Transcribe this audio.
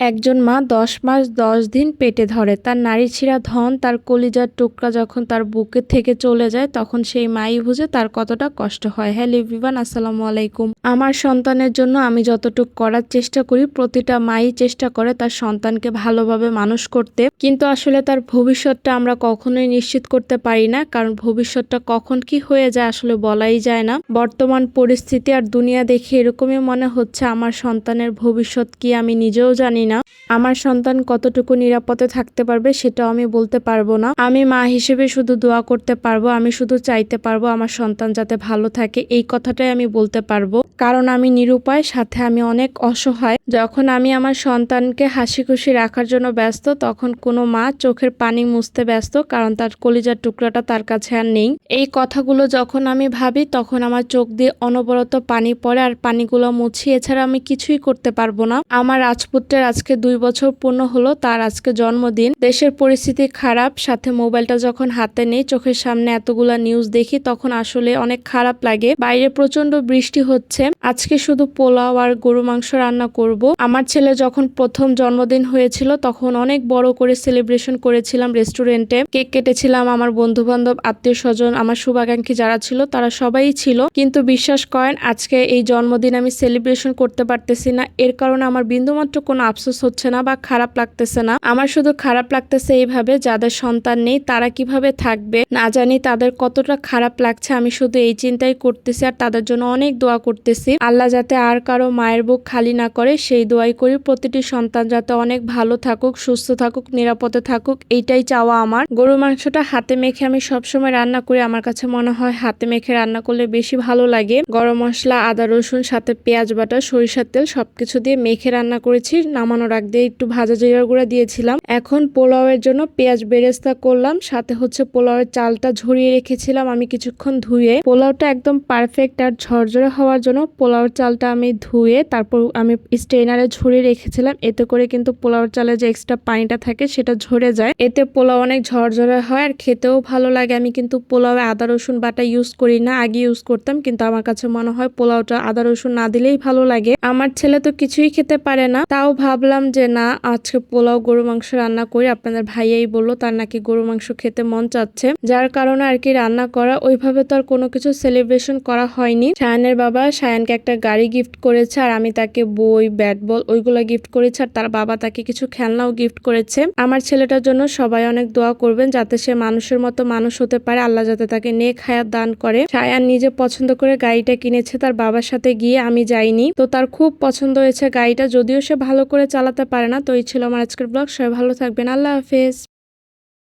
একজন মা দশ মাস দশ দিন পেটে ধরে। তার নারী ছিঁড়া ধন, তার কলিজার টুকরা যখন তার বুকের থেকে চলে যায়, তখন সেই মাই বুঝে তার কতটা কষ্ট হয়। হ্যালো এভরিওয়ান, আসসালামু আলাইকুম। আমার সন্তানের জন্য আমি যতটুকু করার চেষ্টা করি, প্রতিটা মাই চেষ্টা করে তার সন্তানকে ভালোভাবে মানুষ করতে। কিন্তু আসলে তার ভবিষ্যৎটা আমরা কখনোই নিশ্চিত করতে পারি না, কারণ ভবিষ্যৎটা কখন কি হয়ে যায় আসলে বলাই যায় না। বর্তমান পরিস্থিতি আর দুনিয়া দেখে এরকমই মনে হচ্ছে, আমার সন্তানের ভবিষ্যৎ কি আমি নিজেও জানি না, আমার সন্তান কতটুকু নিরাপদে থাকতে পারবে সেটাও আমি বলতে পারব না। আমি মা হিসেবে শুধু দোয়া করতে পারব, আমি শুধু চাইতে পারব আমার সন্তান যাতে ভালো থাকে, এই কথাটাই আমি বলতে পারব। কারণ আমি নিরুপায়, সাথে আমি অনেক অসহায়। যখন আমি আমার সন্তানকে হাসি খুশি রাখার জন্য ব্যস্ত, তখন কোনো মা চোখের পানি মুছতে ব্যস্ত, কারণ তার কলিজার টুকরাটা তার কাছে আর নেই। এই কথাগুলো যখন আমি ভাবি, তখন আমার চোখ দিয়ে অনবরত পানি পড়ে, আর পানিগুলো মুছি, এছাড়া আমি কিছুই করতে পারব না। আমার রাজপুত্রের আজকে দুই বছর পূর্ণ হলো, তার আজকে জন্মদিন। দেশের পরিস্থিতি খারাপ, সাথে মোবাইলটা যখন হাতে নেই, চোখের সামনে এতগুলা নিউজ দেখি, তখন আসলে অনেক খারাপ লাগে। বাইরে প্রচণ্ড বৃষ্টি হচ্ছে। আজকে শুধু পোলাও আর গরু মাংস রান্না করব। আমার ছেলে যখন প্রথম জন্মদিন হয়েছিল, তখন অনেক বড় করে সেলিব্রেশন করেছিলাম রেস্টুরেন্টে কেক কেটেছিলাম আমার বন্ধু বান্ধব আত্মীয় স্বজন আমার শুভাকাঙ্ক্ষী যারা ছিল, তারা সবাই ছিল। কিন্তু বিশ্বাস করেন, আজকে এই জন্মদিন আমি সেলিব্রেশন করতে পারতেছি না। এর কারণে আমার বিন্দুমাত্র কোনো আফসোস হচ্ছে না বা খারাপ লাগতেছে না। আমার শুধু খারাপ লাগতেছে এইভাবে যাদের সন্তান নেই, তারা কীভাবে থাকবে? না জানি তাদের কতটা খারাপ লাগছে, আমি শুধু এই চিন্তাই করতেছি আর তাদের জন্য অনেক দোয়া করতেছি। আল্লাহ যাতে আর কারও মায়ের বুক খালি না করে, সেই দোয়াই করি। প্রতিটি সন্তান যাতে অনেক ভালো থাকুক, সুস্থ থাকুক, নিরাপদে থাকুক, এইটাই চাওয়া আমার। গরু মাংসটা হাতে মেখে আমি সবসময় রান্না করি। আমার কাছে মনে হয় হাতে মেখে রান্না করলে বেশি ভালো লাগে। গরম মশলা, আদা, রসুন, সাথে পেঁয়াজ বাটা, সরিষার তেল সবকিছু দিয়ে মেখে রান্না করেছি। নামানোর আগ দিয়ে একটু ভাজা জিরার গুঁড়া দিয়েছিলাম। এখন পোলাওয়ের জন্য পেঁয়াজ বেরেস্তা করলাম, সাথে হচ্ছে পোলাওয়ের চালটা ঝরিয়ে রেখেছিলাম আমি কিছুক্ষণ ধুয়ে। পোলাওটা একদম পারফেক্ট আর ঝরঝরে হওয়ার জন্য পোলাওর চালটা আমি ধুয়ে তারপর আমি স্ট্রেনারে ঝরিয়ে রেখেছিলাম। এতে করে কিন্তু পোলাওর চালে যে এক্সট্রা পানিটা থাকে সেটা ঝরে যায়। এতে পোলাও অনেক ঝরঝরে হয় আর খেতেও ভালো লাগে। আমি কিন্তু পোলাওয়ে আদা, রসুন বাটা ইউজ করি না, আগে ইউজ করতাম, কিন্তু আমার কাছে মনে হয় পোলাওটা আদা, রসুন না দিলেই ভালো লাগে। আমার ছেলে তো কিছুই খেতে পারে না, তাও ভাবলাম যে, না, আজকে পোলাও গরু মাংস রান্না করি। আপনাদের ভাইয়াই বলল, তার নাকি গরু মাংস খেতে মন চাচ্ছে। যার কারণে আর কি রান্না করা, ওইভাবে তো আর কোনো কিছু সেলিব্রেশন করা হয়নি। সায়ানের বাবা সায়ানকে একটা গাড়ি গিফট করেছে আর আমি তাকে বই ব্যাট বল ওইগুলো গিফট করেছে আর তার বাবা তাকে কিছু খেলনাও গিফট করেছে। আমার ছেলেটার জন্য সবাই অনেক দোয়া করবেন যাতে সে মানুষের মতো মানুষ হতে পারে। আল্লাহ যাতে তাকে নেক হায়াত দান করে। সায়ান নিজে পছন্দ করে গাড়িটা কিনেছে, তার বাবার সাথে গিয়ে আমি যাইনি। তো তার খুব পছন্দ হয়েছে গাড়িটা, যদিও সে ভালো করে চালাতে পারে না। তো এই ছিল আমার আজকের ব্লগ সবাই ভালো থাকবেন। আল্লাহ হাফেজ।